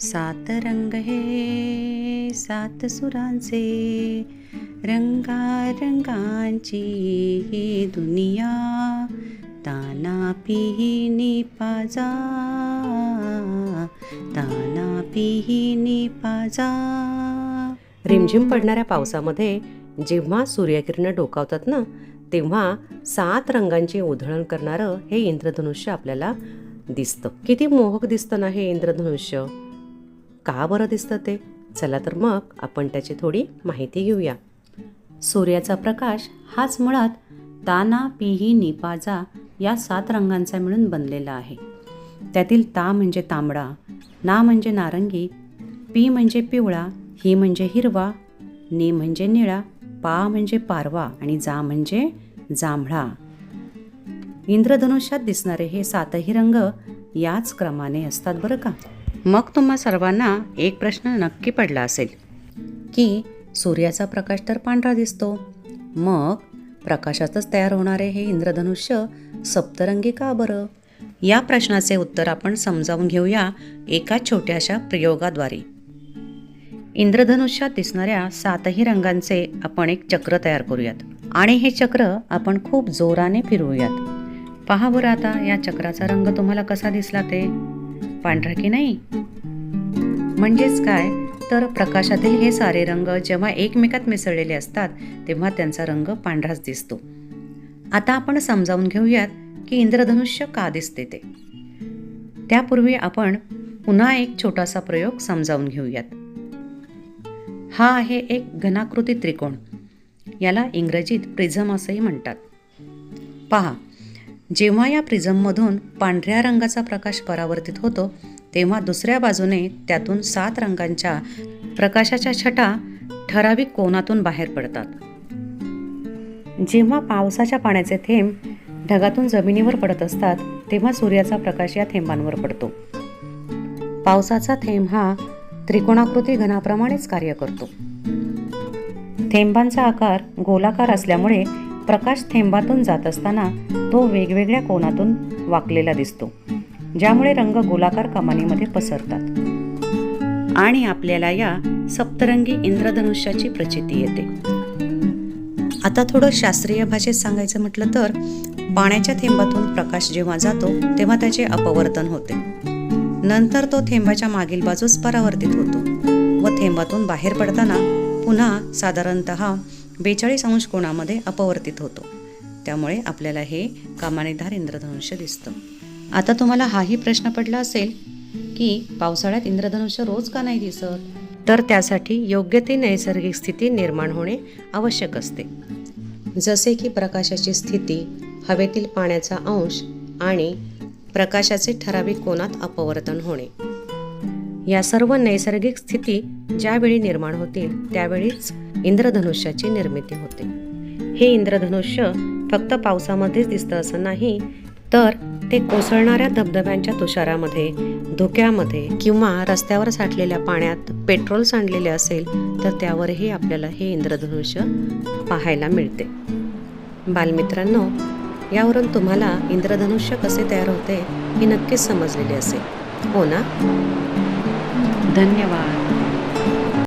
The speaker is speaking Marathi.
सात रंग हे सात सुरांचे रंगा रंगांची ही दुनिया ताना पिहिनी पाजा ताना पिहिनी पाजा. रिमझिम पडणाऱ्या पावसामध्ये जेव्हा सूर्यकिरणं डोकावतात ना तेव्हा सात रंगांची उधळण करणारं हे इंद्रधनुष्य आपल्याला दिसतं. किती मोहक दिसतं ना हे इंद्रधनुष्य का बरं दिसतं ते? चला तर मग आपण त्याची थोडी माहिती घेऊया. सूर्याचा प्रकाश हाच मुळात ताना पिही निपाजा या सात रंगांचा मिळून बनलेला आहे. त्यातील ता म्हणजे तांबडा ना म्हणजे नारंगी पी म्हणजे पिवळा ही म्हणजे हिरवा नी म्हणजे निळा पा म्हणजे पारवा आणि जा म्हणजे जांभळा. इंद्रधनुष्यात दिसणारे हे सातही रंग याच क्रमाने असतात बरं का? मग तुम्हा सर्वांना एक प्रश्न नक्की पडला असेल की सूर्याचा प्रकाश तर पांढरा दिसतो मग प्रकाशातच तयार होणारे हे इंद्रधनुष्य सप्तरंगी का बरं? या प्रश्नाचे उत्तर आपण समजावून घेऊया एका छोट्याशा प्रयोगाद्वारे. इंद्रधनुष्यात दिसणाऱ्या सातही रंगांचे आपण एक चक्र तयार करूयात. आणि हे चक्र आपण खूप जोराने फिरवूयात. पहा बरं आता या चक्राचा रंग तुम्हाला कसा दिसला ते. पांढरा की नाही? म्हणजेच काय? तर प्रकाशातील हे सारे रंग जेव्हा एकमेकात मिसळलेले असतात तेव्हा त्यांचा रंग पांढराच दिसतो. आता आपण समजावून घेऊयात की इंद्रधनुष्य का दिसते ते. त्यापूर्वी आपण पुन्हा एक छोटासा प्रयोग समजावून घेऊयात. हा आहे एक घनाकृती त्रिकोण. याला इंग्रजीत प्रिझम असंही म्हणतात. पहा जेव्हा या प्रिझममधून पांढऱ्या रंगाचा प्रकाश परावर्तित होतो तेव्हा दुसऱ्या बाजूने त्यातून सात रंगांच्या प्रकाशाच्या छटा ठराविक कोनातून बाहेर पडतात. जेव्हा पावसाच्या पाण्याचे थेंब ढगातून जमिनीवर पडत असतात तेव्हा सूर्याचा प्रकाश या थेंबांवर पडतो. पावसाचा थेंब हा त्रिकोणाकृती घनाप्रमाणेच कार्य करतो. थेंबांचा आकार गोलाकार असल्यामुळे प्रकाश थेंबातून जात असताना तो वेगवेगळ्या कोनातून वाकलेला दिसतो ज्यामुळे रंग गोलाकार कमानीमध्ये पसरतात. आणि आपल्याला या सप्तरंगी इंद्रधनुष्याची प्रचिती येते. आता थोडं शास्त्रीय भाषेत सांगायचं म्हटलं तर पाण्याच्या थेंबातून प्रकाश जेव्हा जातो तेव्हा त्याचे अपवर्तन होते. नंतर तो थेंबाच्या मागील बाजूस परावर्तित होतो व थेंबातून बाहेर पडताना पुन्हा साधारणत बेचाळीस अंश कोणामध्ये अपवर्तित होतो. त्यामुळे आपल्याला हे कामानेधार इंद्रधनुष्य दिसतं. आता तुम्हाला हाही प्रश्न पडला असेल की पावसाळ्यात इंद्रधनुष्य रोज का नाही दिसत? तर त्यासाठी योग्य ती नैसर्गिक स्थिती निर्माण होणे आवश्यक असते. जसे की प्रकाशाची स्थिती हवेतील पाण्याचा अंश आणि प्रकाशाचे ठराविक कोनात अपवर्तन होणे. या सर्व नैसर्गिक स्थिती ज्यावेळी निर्माण होतील त्यावेळीच इंद्रधनुष्याची निर्मिती होते. हे इंद्रधनुष्य फक्त पावसामध्येच दिसतं असं नाही तर ते कोसळणाऱ्या धबधब्यांच्या तुषारामध्ये धुक्यामध्ये किंवा रस्त्यावर साठलेल्या पाण्यात पेट्रोल सांडलेले असेल तर त्यावरही आपल्याला हे इंद्रधनुष्य पाहायला मिळते. बालमित्रांनो यावरून तुम्हाला इंद्रधनुष्य कसे तयार होते हे नक्कीच समजलेले असेल. हो ना? धन्यवाद.